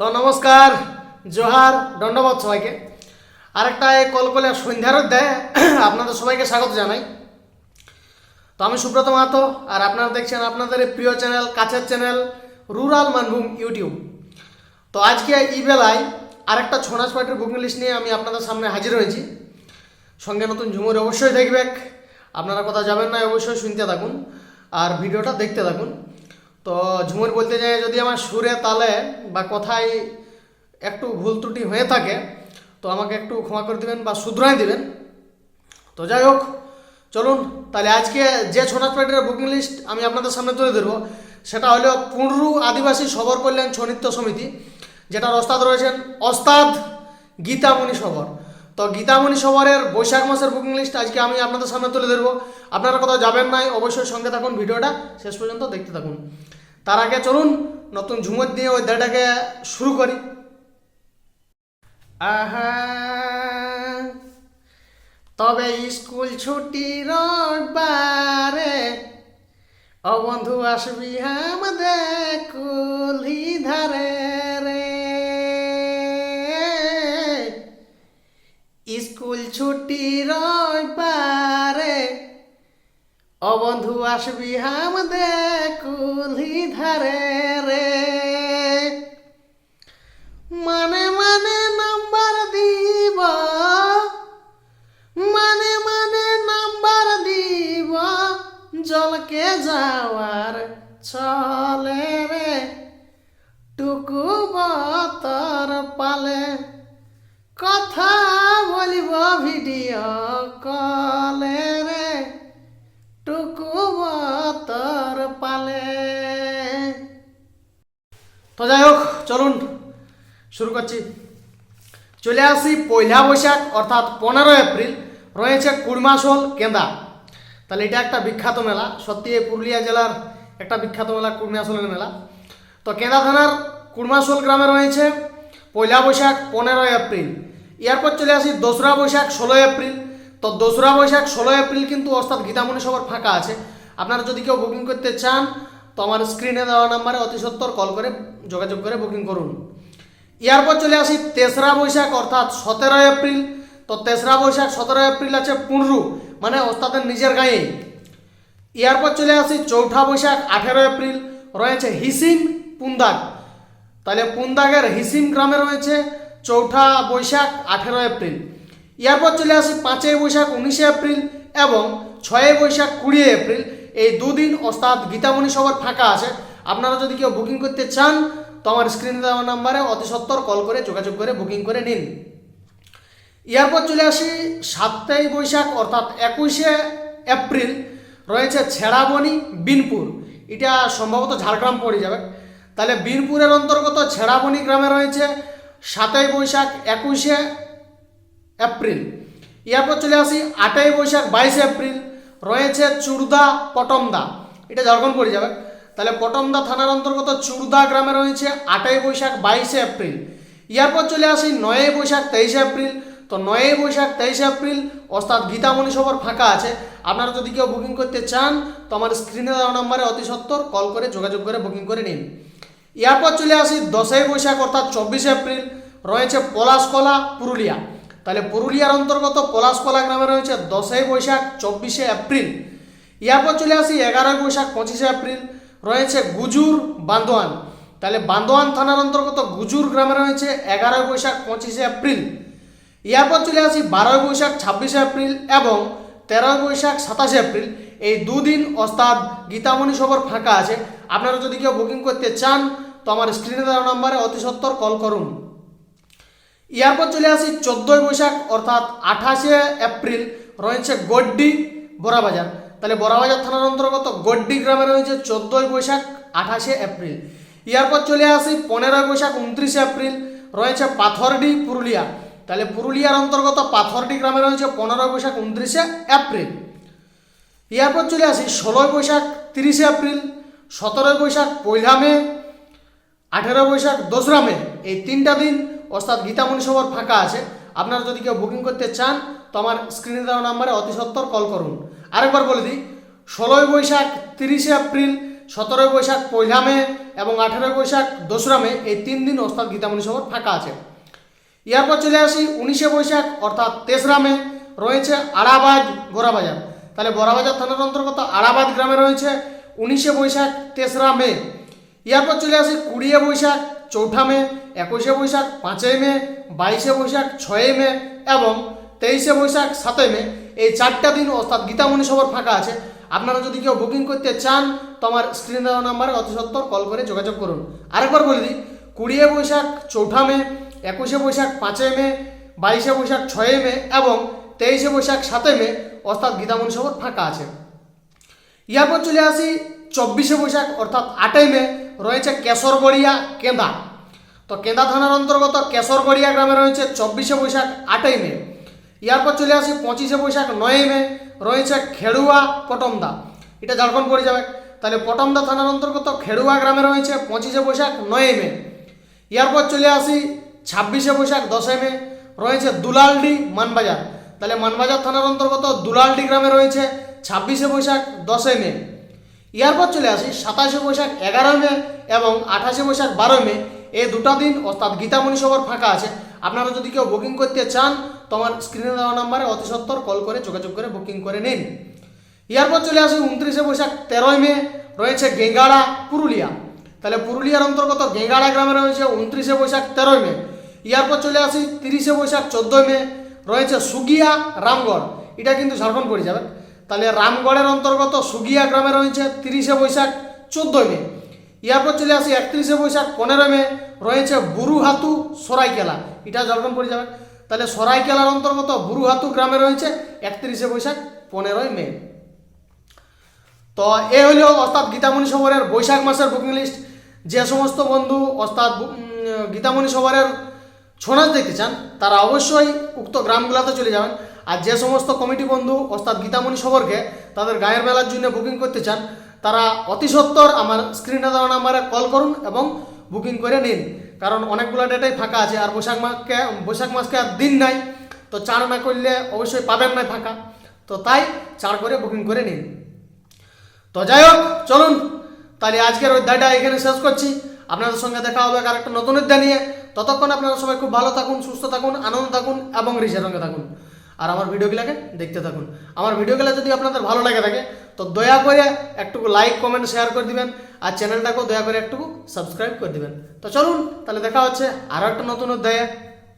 তো নমস্কার, জোহার, দণ্ডবাদ সবাইকে। আরেকটা এই কলকলে সন্ধ্যার দেয় আপনাদের সবাইকে স্বাগত জানাই। তো আমি সুব্রত মাহাতো, আর আপনারা দেখছেন আপনাদের প্রিয় চ্যানেল, কাছের চ্যানেল, রুরাল মানভূম ইউটিউব। তো আজকে এই বেলায় আরেকটা ছনাস পার্টির বুকিং লিস্ট নিয়ে আমি আপনাদের সামনে হাজির হয়েছি। সঙ্গে নতুন ঝুমুর অবশ্যই দেখবে আপনারা কথা যাবেন না, অবশ্যই শুনতে থাকুন। আর ভিডিওটা দেখতে থাকুন। তো ঝুমুর বলতে যাই যদি আমার সুরে তালে বা কথায় একটু ভুল ত্রুটি হয়ে থাকে, তো আমাকে একটু ক্ষমা করে দিবেন বা শুধরাই দিবেন। তো যাই হোক, চলুন, তাহলে আজকে যে ছনাথ পার্টির বুকিং লিস্ট আমি আপনাদের সামনে তুলে ধরবো, সেটা হলো পুনরু আদিবাসী সবর কল্যাণ ছনিত্য সমিতি, যেটার ওস্তাদ রয়েছেন ওস্তাদ গীতামণি সবর। তো গীতামণি সবরের বৈশাখ মাসের বুকিং লিস্ট আজকে আমি আপনাদের সামনে তুলে ধরবো। আপনারা কোথাও যাবেন নাই, অবশ্যই সঙ্গে থাকুন ভিডিওটা, শেষ পর্যন্ত দেখতে থাকুন। তার আগে চলুন, নতুন ঝুমুর দিয়ে ওই দেটাকে শুরু করি। আহা, তবে স্কুল ছুটি রবিবারে, ও বন্ধু আসবি আমাদের কুলি ধারে রে। স্কুল ছুটি রবিবারে বন্ধু আসবি আমাদের কুলি ধারে রে। মানে মানে নাম্বার দিব মানে মানে নাম্বার দিব, জলকে যাওয়ার চলে রে। টুকু বতর পালে কথা বলিব ভিডিও কলে। তো যাই হোক, চলুন, শুরু করছি। চলে আসি পয়লা বৈশাখ, অর্থাৎ পনেরো এপ্রিল, রয়েছে কুড়মাসল কেন্দা। তাহলে এটা একটা বিখ্যাত মেলা, সত্যি এই পুরুলিয়া জেলার একটা বিখ্যাত মেলা, কুড়মাসলের মেলা। তো কেন্দা থানার কুড়মাসল গ্রামে রয়েছে পয়লা বৈশাখ, পনেরো এপ্রিল। এরপর চলে আসি দোসরা বৈশাখ, ষোলো এপ্রিল। তো দোসরা বৈশাখ, ষোলো এপ্রিল কিন্তু অর্থাৎ গীতামণি সবার ফাঁকা আছে। আপনারা যদি কেউ বুকিং করতে চান তো আমার স্ক্রিনে দেওয়া নাম্বারে অতি সত্তর কল করে যোগাযোগ করে বুকিং করুন। এরপর চলে আসি তেসরা বৈশাখ, অর্থাৎ সতেরো এপ্রিল। তো তেসরা বৈশাখ সতেরো এপ্রিল আছে পুনরু মানে ওস্তাদের নিজের গায়ে। এরপর চলে আসি চৌঠা বৈশাখ আঠেরো এপ্রিল, রয়েছে হিসিম পুন্দাগ। তাহলে পুন্দাগের হিসিম গ্রামে রয়েছে চৌঠা বৈশাখ আঠেরো এপ্রিল। এরপর চলে আসি পাঁচই বৈশাখ, উনিশে এপ্রিল এবং ছয়ই বৈশাখ কুড়ি এপ্রিল। এই দুদিন ওস্তাদ গীতামণি সবার ফাঁকা আছে। আপনারা যদি কেউ বুকিং করতে চান, তো আমার স্ক্রিনে দেওয়া নাম্বারে অতি সত্তর কল করে যোগাযোগ করে বুকিং করে নিন। এরপর চলে আসি সাতটাই বৈশাখ, অর্থাৎ একুশে এপ্রিল, রয়েছে ছেড়াবনি, বিনপুর। এটা সম্ভবত ঝাড়গ্রাম পড়ে যাবে। তাহলে বিনপুরের অন্তর্গত ছেড়াবনি গ্রামে রয়েছে সাতই বৈশাখ, একুশে এপ্রিল। এরপর চলে আসি, আটই বৈশাখ, বাইশে এপ্রিল। রয়েছে চুরদা পটমদা। এটা ঝাড়খণ্ড পড়ে যাবে। তাহলে পটমদা থানার অন্তর্গত চুরদা গ্রামে রয়েছে আটই বৈশাখ বাইশে এপ্রিল। এরপর চলে আসি নয়ই বৈশাখ তেইশে এপ্রিল। তো নয়ই বৈশাখ তেইশে এপ্রিল, অর্থাৎ গীতামণি সবার ফাঁকা আছে। আপনারা যদি কেউ বুকিং করতে চান, তো আমার স্ক্রিনে দেওয়া নম্বরে অতি সত্তর কল করে যোগাযোগ করে বুকিং করে নিন। এরপর চলে আসি দশই বৈশাখ, অর্থাৎ চব্বিশে এপ্রিল, রয়েছে পলাশকলা, পুরুলিয়া। তাহলে পুরুলিয়ার অন্তর্গত পলাশকলা গ্রামে রয়েছে দশই বৈশাখ, চব্বিশে এপ্রিল। এরপর চলে আসি এগারোই বৈশাখ, পঁচিশে এপ্রিল। রয়েছে গুজুর বান্দোয়ান। তাহলে বান্দোয়ান থানার অন্তর্গত গুজুর গ্রামে রয়েছে এগারোই বৈশাখ, পঁচিশে এপ্রিল। এরপর চলে আসি বারোই বৈশাখ, ছাব্বিশে এপ্রিল এবং তেরোই বৈশাখ, সাতাশে এপ্রিল। এই দুদিন ওস্তাদ গীতামণি সবর ফাঁকা আছে। আপনারা যদি কেউ বুকিং করতে চান, তো আমার স্ক্রিনে দেওয়া নম্বরে অতি সত্তর কল করুন। এরপর চলে আসি চোদ্দোই বৈশাখ, অর্থাৎ আঠাশে এপ্রিল, রয়েছে গড্ডি বড়াবাজার। তাহলে বড়াবাজার থানার অন্তর্গত গড্ডি গ্রামে রয়েছে চোদ্দোই বৈশাখ, আঠাশে এপ্রিল। এরপর চলে আসি পনেরোই বৈশাখ, উনত্রিশে এপ্রিল, রয়েছে পাথরডি, পুরুলিয়া। তাহলে পুরুলিয়ার অন্তর্গত পাথরডি গ্রামে রয়েছে পনেরোই বৈশাখ, উনত্রিশে এপ্রিল। এরপর চলে আসি ষোলোই বৈশাখ, তিরিশে এপ্রিল, সতেরোই বৈশাখ, পয়লা মে আঠেরো বৈশাখ, দোসরা মে। এই তিনটা দিন অর্থাৎ গীতামণি সভার ফাঁকা আছে। আপনারা যদি কেউ বুকিং করতে চান, তো আমার স্ক্রিনে দেওয়া নাম্বারে অতি সত্তর কল করুন। আরেকবার বলে দিই, ষোলোই বৈশাখ তিরিশে এপ্রিল, সতেরোই বৈশাখ পয়লা মে এবং আঠেরোই বৈশাখ দোসরা মে এই তিন দিন ওস্তাদ গীতামণি সভর ফাঁকা আছে। এরপর চলে আসি উনিশে বৈশাখ, অর্থাৎ তেসরা মে, রয়েছে আড়াবাদ গোড়াবাজার তাহলে বড়াবাজার থানার অন্তর্গত আড়াবাদ গ্রামে রয়েছে উনিশে বৈশাখ, তেসরা মে। এরপর চলে আসি কুড়িয়ে বৈশাখ চৌঠা মে, একুশে বৈশাখ, পাঁচই মে, বাইশে বৈশাখ, ছয়ই মে এবং তেইশে বৈশাখ, সাতই মে। এই চারটা দিন অর্থাৎ গীতামণি সভর ফাঁকা আছে। আপনারা যদি কেউ বুকিং করতে চান তো আমার স্ক্রিনে দেওয়া নাম্বারে অতি সত্তর কল করে যোগাযোগ করুন। আরেকবার বলে দিই, কুড়িয়ে বৈশাখ, চৌঠা মে, একুশে বৈশাখ, পাঁচই মে, বাইশে বৈশাখ, ছয়ই মে এবং তেইশে বৈশাখ, সাতই মে অর্থাৎ গীতামণি সভর ফাঁকা আছে। ইয়ারপর চলে আসি, চব্বিশে বৈশাখ অর্থাৎ আটই মে রয়েছে কেশরগড়িয়া কেন্দা। তো কেন্দা থানার অন্তর্গত কেশরগড়িয়া গ্রামে রয়েছে চব্বিশে বৈশাখ আটই মে। ইয়ারপর চলে আসি পঁচিশে বৈশাখ নয়ই মে। রয়েছে খেড়ুয়া পটমদা। এটা ঝাড়খণ্ড পড়ে যাবে। তাহলে পটমদা থানার অন্তর্গত খেড়ুয়া গ্রামে রয়েছে পঁচিশে বৈশাখ নয়ই মে। এরপর চলে আসি ছাব্বিশে বৈশাখ দশই মে। রয়েছে দুলালডি মানবাজার। তাহলে মানবাজার থানার অন্তর্গত দুলালডি গ্রামে রয়েছে ছাব্বিশে বৈশাখ দশই মে। এরপর চলে আসি সাতাশে বৈশাখ এগারোই মে এবং আঠাশে বৈশাখ বারোই মে। এই দুটো দিন অর্থাৎ গীতামণি সবার ফাঁকা আছে। আপনারা যদি কেউ বুকিং করতে চান, তোমার স্ক্রিনে দেওয়া নাম্বারে অতি সত্তর কল করে যোগাযোগ করে বুকিং করে নিন। এরপর চলে আসি উনত্রিশে বৈশাখ তেরোই মে, রয়েছে গেঙ্গাড়া, পুরুলিয়া। তাহলে পুরুলিয়ার অন্তর্গত গেঙ্গাড়া গ্রামে রয়েছে উনত্রিশে বৈশাখ তেরোই মে। এরপর চলে আসি তিরিশে বৈশাখ চোদ্দোই মে, রয়েছে সুগিয়া, রামগড়। এটা কিন্তু ঝাড়খণ্ড পড়ে যাবে। তাহলে রামগড়ের অন্তর্গত সুগিয়া গ্রামে রয়েছে তিরিশে বৈশাখ চোদ্দোই মে। ইয়ারপর চলে আসি একত্রিশে বৈশাখ পনেরো মে, রয়েছে বুরুহাতু সরাইকেলা। এটা ঝাড়খণ্ড পড়ে যাবে। তাহলে সরাইকেলার অন্তর্গত বুরুহাতু গ্রামে রয়েছে একত্রিশে বৈশাখ পনেরোই মে। তো এ হলো অর্থাৎ গীতামণি সবরের বৈশাখ মাসের বুকিং লিস্ট যে সমস্ত বন্ধু অর্থাৎ গীতামণি সবরের ছৌ দেখতে চান, তারা অবশ্যই উক্ত গ্রামগুলোতে চলে যাবেন। আর যে সমস্ত কমিটি বন্ধু, অর্থাৎ গীতামণি সবরকে, তাদের গায়ের মেলার জন্য বুকিং করতে চান, তারা অতি সত্বর আমার স্ক্রিনে দেওয়া নাম্বারে কল করুন এবং বুকিং করে নিন। কারণ অনেকগুলো ডেটাই ফাঁকা আছে আর বৈশাখ মাসকে বৈশাখ মাসকে আর দিন নাই। তো চার না করলে অবশ্যই পাবেন না ফাঁকা। তো তাই চার করে বুকিং করে নিন। তো যাই হোক, চলুন। তাহলে আজকের অধ্যায়টা এখানে শেষ করছি। আপনাদের সঙ্গে দেখা হবে আর একটা নতুন অধ্যায় নিয়ে। ততক্ষণ আপনারা সবাই খুব ভালো থাকুন, সুস্থ থাকুন, আনন্দ থাকুন এবং রিচের সঙ্গে থাকুন। আর আমার ভিডিওগুলোকে দেখতে থাকুন। আমার ভিডিওগুলো যদি আপনাদের ভালো লাগে থাকে, তো দয়া করে একটুকু লাইক কমেন্ট শেয়ার করে দিবেন আর চ্যানেলটাকেও দয়া করে একটুকু সাবস্ক্রাইব করে দিবেন। তো চলুন, তাহলে দেখা হচ্ছে আরও একটা নতুন অধ্যায়ে।